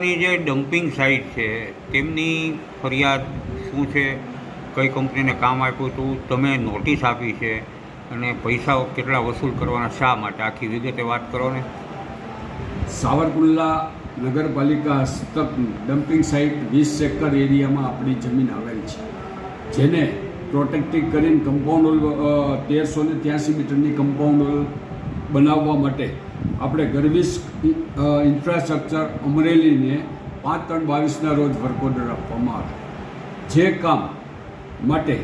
જે dumping site છે, તેમની ફરિયાદ શું છે? કઈ કંપનીને કામ આપ્યું હતું? તમે નોટિસ આપી છે અને પૈસા કેટલા વસૂલ કરવાના શા માટે? આખી વિગતે વાત કરો ને. સાવરકુંડલા નગરપાલિકા હસ્તક ડમ્પિંગ સાઇટ વીસ એકર એરિયામાં આપણી જમીન આવેલ છે, જેને પ્રોટેક્ટિવ કરીને કમ્પાઉન્ડ વોલ તેરસો ને ત્યાંસી મીટરની કમ્પાઉન્ડ વોલ બનાવવા માટે આપણે ગર્વિસ ઇન્ફ્રાસ્ટ્રક્ચર અમરેલીને પાંચ ત્રણ બાવીસના રોજ વર્ક ઓર્ડર આપવામાં આવે. જે કામ માટે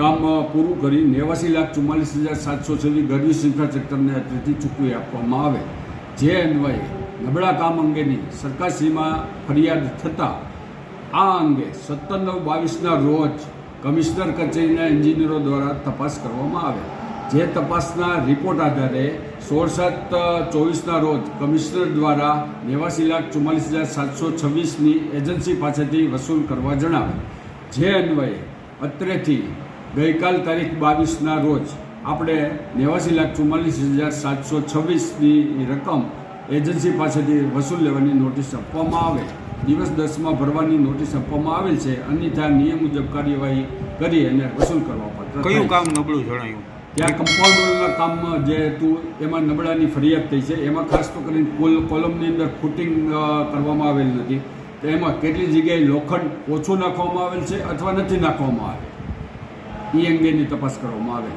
કામ પૂરું કરી નેવાસી લાખ ચુમ્માલીસ હજાર સાતસો સુધી ગર્વિસ ઇન્ફ્રાસ્ટ્રક્ચરને અત્રેથી ચૂકવી આપવામાં આવે. જે અન્વયે નબળા કામ અંગેની સરકારશ્રીમાં ફરિયાદ થતાં આ અંગે સત્તર નવ બાવીસના રોજ કમિશનર કચેરીના એન્જિનિયરો દ્વારા તપાસ કરવામાં આવે. જે તપાસના રિપોર્ટ આધારે સોળ સાત ચોવીસના રોજ કમિશનર દ્વારા નેવાસી લાખ ચુમ્માલીસ હજાર સાતસો છવ્વીસની એજન્સી પાસેથી વસૂલ કરવા જણાવે જે અન્વયે અત્રેથી ગઈકાલ તારીખ બાવીસના રોજ આપણે નેવાસી લાખ ચુમ્માલીસ હજાર સાતસો છવ્વીસની રકમ એજન્સી પાસેથી વસૂલ લેવાની નોટિસ આપવામાં આવે. દિવસ દસમાં ભરવાની નોટિસ આપવામાં આવેલ છે. અન્યથા નિયમ મુજબ કાર્યવાહી કરી અને વસૂલ કરવા પાત્ર કયું કામ નબળું જણાયું? ત્યાં કમ્પાઉન્ડ વોલના કામમાં જે હતું એમાં નબળાની ફરિયાદ થઈ છે, એમાં ખાસ તો કરીને કોલ કોલમની અંદર ફૂટિંગ કરવામાં આવેલ નથી. તો એમાં કેટલી જગ્યાએ લોખંડ ઓછું નાખવામાં આવેલ છે અથવા નથી નાખવામાં આવે એ અંગેની તપાસ કરવામાં આવે.